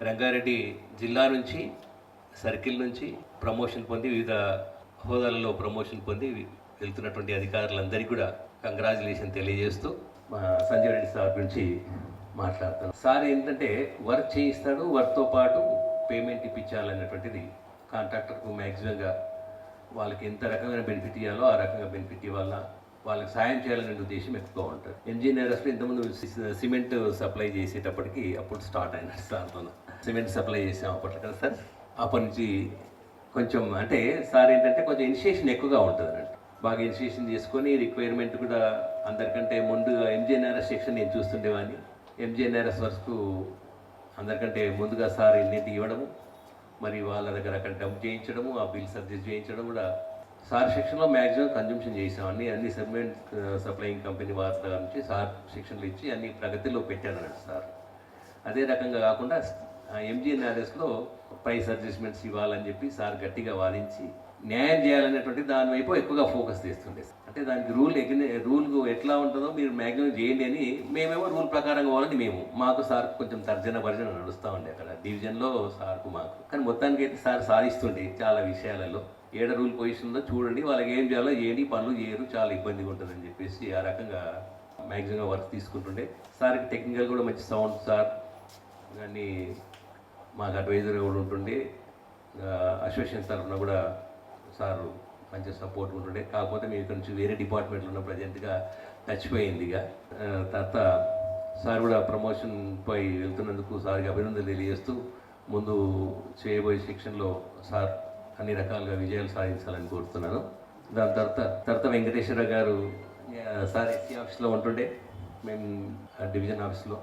రంగారెడ్డి జిల్లా నుంచి సర్కిల్ నుంచి ప్రమోషన్ పొంది వివిధ హోదాలలో ప్రమోషన్ పొంది వెళ్తున్నటువంటి అధికారులందరికీ కూడా కంగ్రాచులేషన్ తెలియజేస్తూ మా సంజయ్ రెడ్డి సార్ గురించి మాట్లాడతాను. సార్ ఏంటంటే వర్క్ చేయిస్తాడు వర్క్తో పాటు పేమెంట్ ఇప్పించాలన్నటువంటిది కాంట్రాక్టర్కు మ్యాక్సిమంగా వాళ్ళకి ఎంత రకమైన బెనిఫిట్ ఇవ్వాలో ఆ రకంగా బెనిఫిట్ ఇవ్వాలా వాళ్ళకి సాయం చేయాలనే ఉద్దేశం ఎక్కువ ఉంటుంది ఇంజనీర్స్లో ఇంతకుముందు సిమెంట్ సప్లై చేసేటప్పటికి అప్పుడు స్టార్ట్ అయినట్టు సార్తో సిమెంట్ సప్లై చేసాం అప్పట్లో కదా సార్. అప్పటి నుంచి కొంచెం అంటే సార్ ఏంటంటే కొంచెం ఇనిషియేషన్ ఎక్కువగా ఉంటుంది అన్నట్టు బాగా ఇనిషియేషన్ చేసుకొని రిక్వైర్మెంట్ కూడా అందరికంటే ముందుగా ఎంజీఎన్ఆర్ఎస్ సెక్షన్ నేను చూస్తుండేవాడిని. ఎంజీఎన్ఆర్ఎస్ వరకు అందరికంటే ముందుగా సార్ ఇన్నింటి ఇవ్వడము మరి వాళ్ళ దగ్గర అక్కడ డబ్బు చేయించడము ఆ బిల్ సర్జెస్ చేయించడం కూడా సార్ సెక్షన్లో మ్యాక్సిమం కన్జంప్షన్ చేసాం అన్ని అన్ని సెగ్మెంట్ సప్లయింగ్ కంపెనీ వారి నుంచి సార్ సెక్షన్లు ఇచ్చి అన్ని ప్రగతిలో పెట్టానన్నాడు సార్. అదే రకంగా కాకుండా ఎంజీఎన్ఆర్ఎస్లో ప్రైస్ అడ్జస్ట్మెంట్స్ ఇవ్వాలని చెప్పి సార్ గట్టిగా వాదించి న్యాయం చేయాలనేటువంటి దాని వైపు ఎక్కువగా ఫోకస్ చేస్తుండే అంటే దానికి రూల్ రూల్ ఎట్లా ఉంటుందో మీరు మ్యాక్సిమం చేయండి అని మేమేమో రూల్ ప్రకారం కావాలని మేము. మాకు సార్ కొంచెం తర్జన భర్జన నడుస్తూ ఉండే అక్కడ డివిజన్లో సార్కు మాకు. కానీ మొత్తానికి అయితే సార్ సాధిస్తుండే చాలా విషయాలలో. ఏడ రూల్ పొజిషన్లో చూడండి వాళ్ళకి ఏం చేయాలో ఏంటి పనులు చేయరు చాలా ఇబ్బందిగా ఉంటుందని చెప్పేసి ఆ రకంగా మ్యాక్సిమం వర్క్ తీసుకుంటుండే. సార్ టెక్నికల్ కూడా మంచి సౌండ్ సార్ కానీ మాకు అడ్వైజర్ కూడా ఉంటుండే. అసోసియేషన్ తరఫున కూడా సార్ మంచి సపోర్ట్ ఉంటుండే. కాకపోతే మేము ఇక్కడ నుంచి వేరే డిపార్ట్మెంట్లో ఉన్న ప్రజెంట్గా చచ్చిపోయింది ఇక. తర్వాత సార్ కూడా ప్రమోషన్ పై వెళ్తున్నందుకు సార్కి అభినందనలు తెలియజేస్తూ ముందు చేయబోయే సెక్షన్లో సార్ అన్ని రకాలుగా విజయాలు సాధించాలని కోరుతున్నాను. దాని తర్వాత తర్వాత వెంకటేశ్వర గారు సార్ ఎస్సీ ఆఫీస్లో ఉంటుండే. మేము ఆ డివిజన్ ఆఫీస్లో.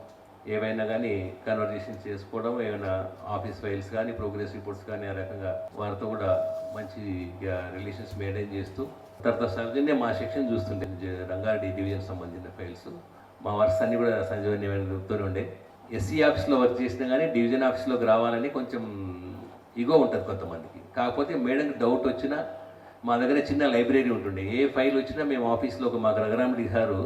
ఏవైనా కానీ కన్వర్జేషన్ చేసుకోవడం ఏమైనా ఆఫీస్ ఫైల్స్ కానీ ప్రోగ్రెస్ రిపోర్ట్స్ కానీ ఆ రకంగా వారితో కూడా మంచి రిలేషన్స్ మెయింటైన్ చేస్తూ తర్వాత సహజంగా మా సెక్షన్ చూస్తుండే రంగారెడ్డి డివిజన్ సంబంధించిన ఫైల్స్. మా వర్క్స్ అన్ని కూడా సంజీవనితోనే ఉండే. ఎస్సీ ఆఫీస్లో వర్క్ చేసినా కానీ డివిజన్ ఆఫీస్లోకి రావాలని కొంచెం ఇగో ఉంటుంది కొంతమందికి. కాకపోతే మేడంకి డౌట్ వచ్చినా మా దగ్గర చిన్న లైబ్రరీ ఉంటుండే. ఏ ఫైల్ వచ్చినా మేము ఆఫీస్లో ఒక మా రఘురాముడి గారు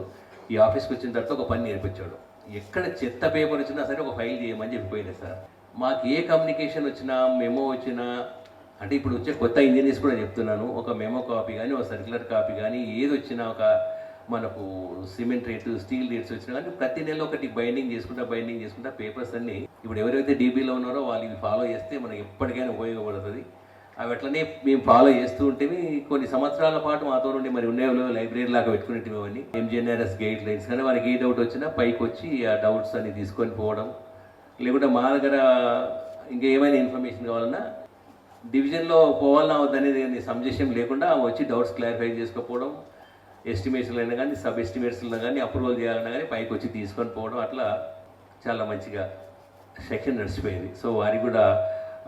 ఈ ఆఫీస్కి వచ్చిన తర్వాత ఒక పని నేర్పించాడు. ఎక్కడ చెత్త పేపర్ వచ్చినా సరే ఒక ఫైల్ చేయమని చెప్పిపోయింది సార్. మాకు ఏ కమ్యూనికేషన్ వచ్చినా మెమో వచ్చినా అంటే ఇప్పుడు వచ్చే కొత్త ఇంజనీర్స్ కూడా చెప్తున్నాను. ఒక మెమో కాపీ కానీ ఒక సర్క్యులర్ కాపీ కానీ ఏది వచ్చినా ఒక మనకు సిమెంట్ రేటు స్టీల్ రేట్స్ వచ్చినా కానీ ప్రతి నెల ఒకటి బైండింగ్ చేసుకుంటా బైండింగ్ చేసుకుంటా పేపర్స్ అన్ని ఇప్పుడు ఎవరైతే డీబీలో ఉన్నారో వాళ్ళు ఇవి ఫాలో చేస్తే మనకి ఎప్పటికైనా ఉపయోగపడుతుంది. అవి అట్లనే మేము ఫాలో చేస్తూ ఉంటే కొన్ని సంవత్సరాల పాటు మాతో నుండి మరి ఉన్నాయో లైబ్రరీ లాగా పెట్టుకునేటివి అవన్నీ. ఎంజీఎన్ఆర్ఎస్ గైడ్ లైన్స్ కానీ వాళ్ళకి ఏ డౌట్ వచ్చినా పైకి వచ్చి ఆ డౌట్స్ అన్ని తీసుకొని పోవడం. లేకుంటే మా దగ్గర ఇంకా ఏమైనా ఇన్ఫర్మేషన్ కావాలన్నా డివిజన్లో పోవాలన్నా వద్దనేది అనేది లేకుండా వచ్చి డౌట్స్ క్లారిఫై చేసుకోకపోవడం. ఎస్టిమేషన్లు అయినా కానీ సబ్ ఎస్టిమేట్స్లో కానీ అప్రూవల్ చేయాలన్నా కానీ పైకి వచ్చి తీసుకొని పోవడం అట్లా చాలా మంచిగా సెక్షన్ నడిచిపోయింది. సో వారికి కూడా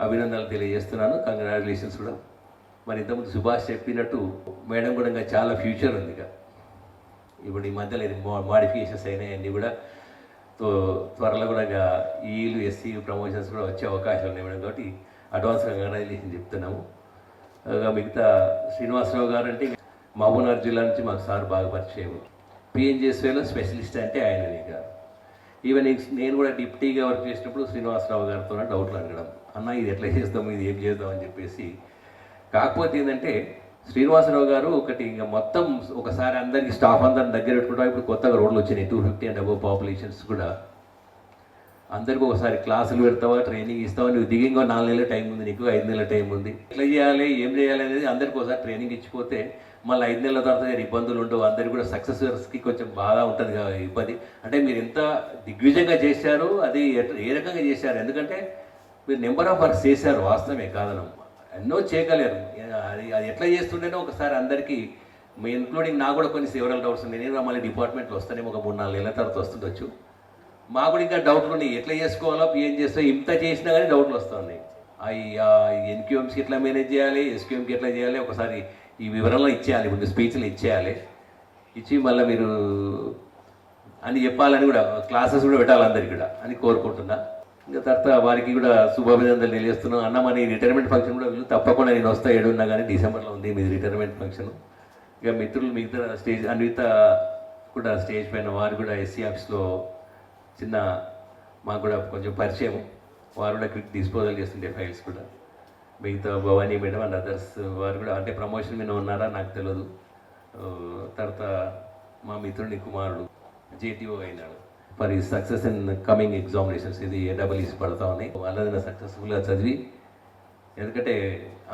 అభినందనలు తెలియజేస్తున్నాను. కంగ్రాచులేషన్స్ కూడా. మరి ఇంతకుముందు సుభాష్ చెప్పినట్టు మేడం కూడా ఇంకా చాలా ఫ్యూచర్ ఉంది ఇక. ఇప్పుడు ఈ మధ్యలో ఇది మాడిఫికేషన్స్ అయినాయన్నీ కూడా తో త్వరలో కూడా ఇక ఈలు ఎస్సీ ప్రమోషన్స్ కూడా వచ్చే అవకాశం ఉన్నాయి మేడం కాబట్టి అడ్వాన్స్గా కంగ్రాచులేషన్ చెప్తున్నాము. మిగతా శ్రీనివాసరావు గారు అంటే మహబూబ్నగర్ జిల్లా నుంచి మాకు సార్ బాగా పరిచయం. పిఎన్జిఎస్వేలో స్పెషలిస్ట్ అంటే ఆయన ఇక. ఈవెన్ నేను కూడా డిప్టీగా వర్క్ చేసినప్పుడు శ్రీనివాసరావు గారితో డౌట్లు అడగడం. అన్న ఇది ఎట్లా చేస్తాం ఇది ఏం చేద్దాం? అని చెప్పేసి. కాకపోతే ఏంటంటే శ్రీనివాసరావు గారు ఒకటి ఇంకా మొత్తం ఒకసారి అందరికీ స్టాఫ్ అందరిని దగ్గర పెట్టుకుంటాం. ఇప్పుడు కొత్తగా రోడ్లు వచ్చినాయి. Two fifty and above populations కూడా. అందరికి ఒకసారి క్లాసులు పెడతావా ట్రైనింగ్ ఇస్తావా? నువ్వు దిగింగో నాలుగు నెలల టైం ఉంది నీకు ఐదు నెలల టైం ఉంది. ఎట్లా చేయాలి? ఏం చేయాలి అనేది అందరికి ఒకసారి ట్రైనింగ్ ఇచ్చిపోతే మళ్ళీ ఐదు నెలల తర్వాత ఇబ్బందులు ఉండవు. అందరికీ కూడా సక్సెసర్స్కి కొంచెం బాగా ఉంటుంది కదా ఇబ్బంది. అంటే మీరు ఎంత దిగ్విజయంగా చేశారు అది ఏ రకంగా చేశారు? ఎందుకంటే మీరు నెంబర్ ఆఫ్ వర్క్స్ చేశారు వాస్తవమే కాదనమ్మా. ఎన్నో చేయగలేరు. అది అది ఎట్లా చేస్తుండేనో ఒకసారి అందరికీ మీ ఇంక్లూడింగ్ నాకు కూడా కొన్ని సేవరల్ డౌట్స్ ఉన్నాయి. నేను కూడా మళ్ళీ డిపార్ట్మెంట్లో వస్తానేమో ఒక మూడు నాలుగు నెలల తర్వాత వస్తుండొచ్చు. మాకు కూడా ఇంకా డౌట్లు ఉన్నాయి. ఎట్లా చేసుకోవాలో ఏం చేస్తా ఇంత చేసినా కానీ డౌట్లు వస్తున్నాయి. అవి ఎన్క్యూఎంస్కి ఎట్లా మేనేజ్ చేయాలి ఎస్క్యూఎంకి ఎట్లా చేయాలి ఒకసారి ఈ వివరాలు ఇచ్చేయాలి ముందు స్పీచ్లు ఇచ్చేయాలి. ఇచ్చి మళ్ళీ మీరు అని చెప్పాలని కూడా క్లాసెస్ కూడా పెట్టాలి అందరికి కూడా అని కోరుకుంటున్నా. ఇంకా తర్వాత వారికి కూడా శుభాభినందనలు తెలియజేస్తున్నాం అన్న మన రిటైర్మెంట్ ఫంక్షన్ కూడా వీళ్ళు తప్పకుండా నేను వస్తా ఏడున్నా కానీ డిసెంబర్లో ఉంది మీది రిటైర్మెంట్ ఫంక్షన్ ఇక మిత్రులు మిగతా స్టేజ్ అన్విత కూడా స్టేజ్ పైన వారు కూడా ఎస్సీ ఆఫీస్లో చిన్న మాకు కూడా కొంచెం పరిచయం. వారు కూడా క్విక్ డిస్పోజల్ చేస్తుండే ఫైల్స్ కూడా. మిగతా భవానీ మేడం అండ్ అదర్స్ వారు కూడా అంటే ప్రమోషన్ మీద ఉన్నారా నాకు తెలియదు తర్వాత మా మిత్రుని కుమారుడు జేటీఓ అయినాడు. ఫర్ ఈ సక్సెస్ ఇన్ కమింగ్ ఎగ్జామినేషన్స్ ఇది ఏడబ్ల్యూసి పడతా ఉన్నాయి వాళ్ళని సక్సెస్ఫుల్గా చదివి ఎందుకంటే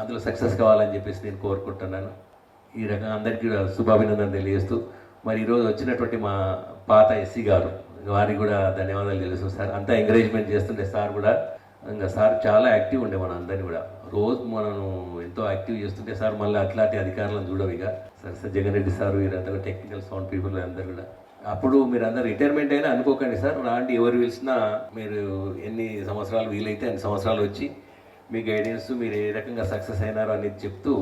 అందులో సక్సెస్ కావాలని చెప్పేసి నేను కోరుకుంటున్నాను. ఈ రకంగా అందరికీ కూడా శుభాభినందన తెలియజేస్తూ మరి ఈరోజు వచ్చినటువంటి మా పాత ఎస్సీ గారు వారికి కూడా ధన్యవాదాలు తెలుసు. సార్ అంతా ఎంకరేజ్మెంట్ చేస్తుండే సార్ కూడా. ఇంకా సార్ చాలా యాక్టివ్ ఉండే మన అందరినీ కూడా. రోజు మనం ఎంతో యాక్టివ్ చేస్తుంటే సార్ మళ్ళీ అట్లాంటి అధికారులను చూడవు ఇక. Sir sir Jagan Reddy sir వీరంతా టెక్నికల్ సౌండ్ పీపుల్ అందరు కూడా. అప్పుడు మీరు అందరు రిటైర్మెంట్ అయినా అనుకోకండి సార్. రాండి ఎవరు పిలిచినా మీరు ఎన్ని సంవత్సరాలు వీలైతే అన్ని సంవత్సరాలు వచ్చి మీ గైడెన్స్ మీరు ఏ రకంగా సక్సెస్ అయినారో అనేది చెప్తూ